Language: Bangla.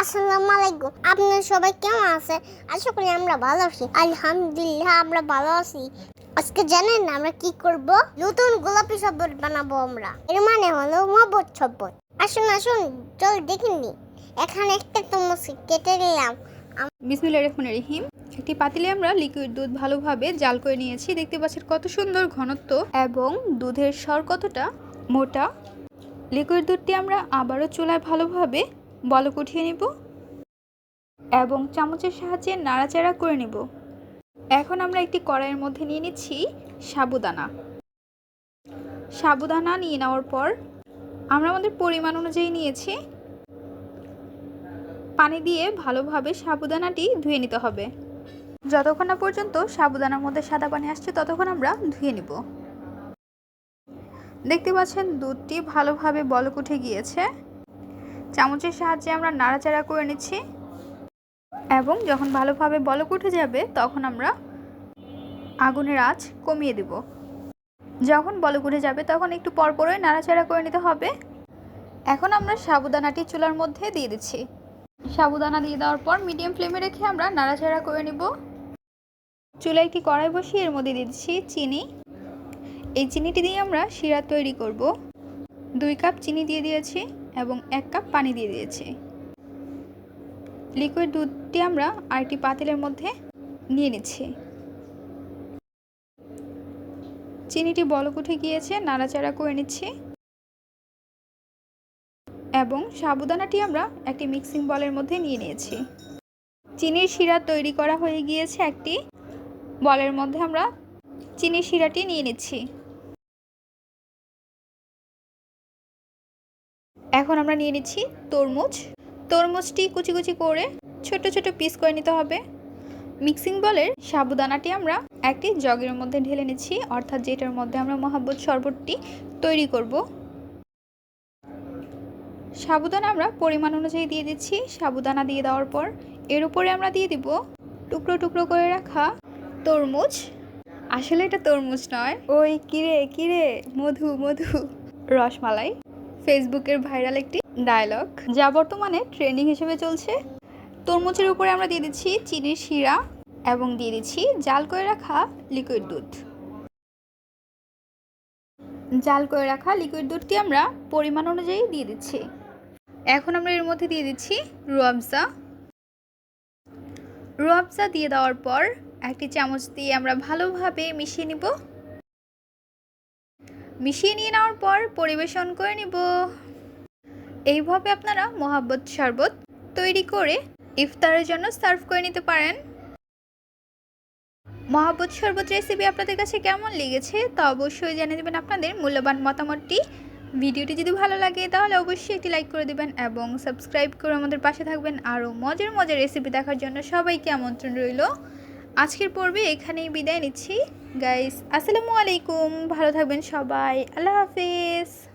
আসসালামু আলাইকুম। আপনারা সবাই কেমন আছে আশা করি আমরা ভালো আছি। আলহামদুলিল্লাহ আমরা ভালো আছি। আজকে জানেন আমরা কি করব? নতুন গোলাপি শরবত বানাবো আমরা। এর মানে হলো মহব্বত শরবত। আসুন আসুন, চল দেখিনি এখানে একটা চামচ কেটে নিলাম। বিসমিল্লা রহমান রহিম। একটি পাতিলে আমরা লিকুইড দুধ ভালোভাবে জাল করে নিয়েছি। দেখতে পাচ্ছেন কত সুন্দর ঘনত্ব এবং দুধের স্বর কতটা মোটা। লিকুইড দুধটি আমরা আবারও চুলায় ভালোভাবে বলক উঠিয়ে নিব এবং চামচের সাহায্যে নাড়াচাড়া করে নিব। এখন আমরা একটি কড়াইয়ের মধ্যে নিয়ে নিচ্ছি সাবুদানা। সাবুদানা নিয়ে নেওয়ার পর আমরা আমাদের পরিমাণ অনুযায়ী নিয়েছি। পানি দিয়ে ভালোভাবে সাবুদানাটি ধুয়ে নিতে হবে। যতক্ষণ না পর্যন্ত সাবুদানার মধ্যে সাদা পানি আসছে, ততক্ষণ আমরা ধুয়ে নিব। দেখতে পাচ্ছেন দুধটি ভালোভাবে বলক উঠে গিয়েছে। চামচের সাহায্যে আমরা নাড়াচাড়া করে নিচ্ছি। এবং যখন ভালোভাবে বলক উঠে যাবে, তখন আমরা আগুনের আঁচ কমিয়ে দেব। যখন বলক উঠে যাবে, তখন একটু পরপরই নাড়াচাড়া করে নিতে হবে। এখন আমরা সাবুদানাটি চুলার মধ্যে দিয়ে দিচ্ছি। সাবুদানা দিয়ে দেওয়ার পর মিডিয়াম ফ্লেমে রেখে আমরা নাড়াচাড়া করে নিব। চুলায় একটি কড়াই বসিয়ে এর মধ্যে দিয়ে দিচ্ছি চিনি। এই চিনিটি দিয়ে আমরা শিরা তৈরি করব। দুই কাপ চিনি দিয়ে দিয়েছি। এবং এক কাপ পানি দিয়ে দিয়েছি। লিকুইড দুধটি আমরা আরেকটি পাতিলের মধ্যে নিয়ে নিচ্ছি। চিনিটি বলক উঠে গিয়েছে, নাড়াচাড়া করে নিচ্ছি। এবং সাবুদানাটি আমরা একটি মিক্সিং বলের মধ্যে নিয়ে নিয়েছি। চিনির শিরা তৈরি করা হয়ে গিয়েছে একটি বলের মধ্যে আমরা চিনির শিরাটি নিয়ে নিচ্ছি। এখন আমরা নিয়ে নিচ্ছি তরমুজ। তরমুজটি কুচি কুচি করে ছোট ছোট পিস করে নিতে হবে। মিক্সিং বলের সাবুদানাটি আমরা একটি জগের মধ্যে ঢেলে নিচ্ছি, অর্থাৎ যেটার মধ্যে আমরা মহাব্বত শরবতটি তৈরি করব। সাবুদানা আমরা পরিমাণ অনুযায়ী দিয়ে দিচ্ছি। সাবুদানা দিয়ে দেওয়ার পর এর উপরে আমরা দিয়ে দিব টুকরো টুকরো করে রাখা তরমুজ। আসলে এটা তরমুজ নয়। ওই কিরে কিরে, মধু মধু। রসমালাই। ফেসবুকের ভাইরাল একটি ডায়লগ যা বর্তমানে ট্রেন্ডিং হিসেবে চলছে। তরমুজের উপরে আমরা দিয়ে দিচ্ছি চিনির শিরা এবং দিয়ে দিচ্ছি জাল করে রাখা লিকুইড দুধ। জাল করে রাখা লিকুইড দুধটি আমরা পরিমাণ অনুযায়ী দিয়ে দিচ্ছি। এখন আমরা এর মধ্যে দিয়ে দিচ্ছি রুয়াবজা রুয়াবজা দিয়ে দেওয়ার পর একটি চামচ দিয়ে আমরা ভালোভাবে মিশিয়ে নিব। মিশিয়ে নিয়ে নেওয়ার পর পরিবেশন করে নিব। এইভাবে আপনারা মোহাব্বত শরবত তৈরি করে ইফতারের জন্য সার্ভ করে নিতে পারেন। মহাব্বত শরবত রেসিপি আপনাদের কাছে কেমন লেগেছে তা অবশ্যই জানিয়ে দেবেন আপনাদের মূল্যবান মতামতটি। ভিডিওটি যদি ভালো লাগে তাহলে অবশ্যই একটি লাইক করে দেবেন এবং সাবস্ক্রাইব করে আমাদের পাশে থাকবেন। আরও মজার মজার রেসিপি দেখার জন্য সবাইকে আমন্ত্রণ রইল। আজকের পর্বে এখানেই বিদায় নিচ্ছি। গাইস আসসালামু আলাইকুম। ভালো থাকবেন সবাই। আল্লাহ হাফিজ।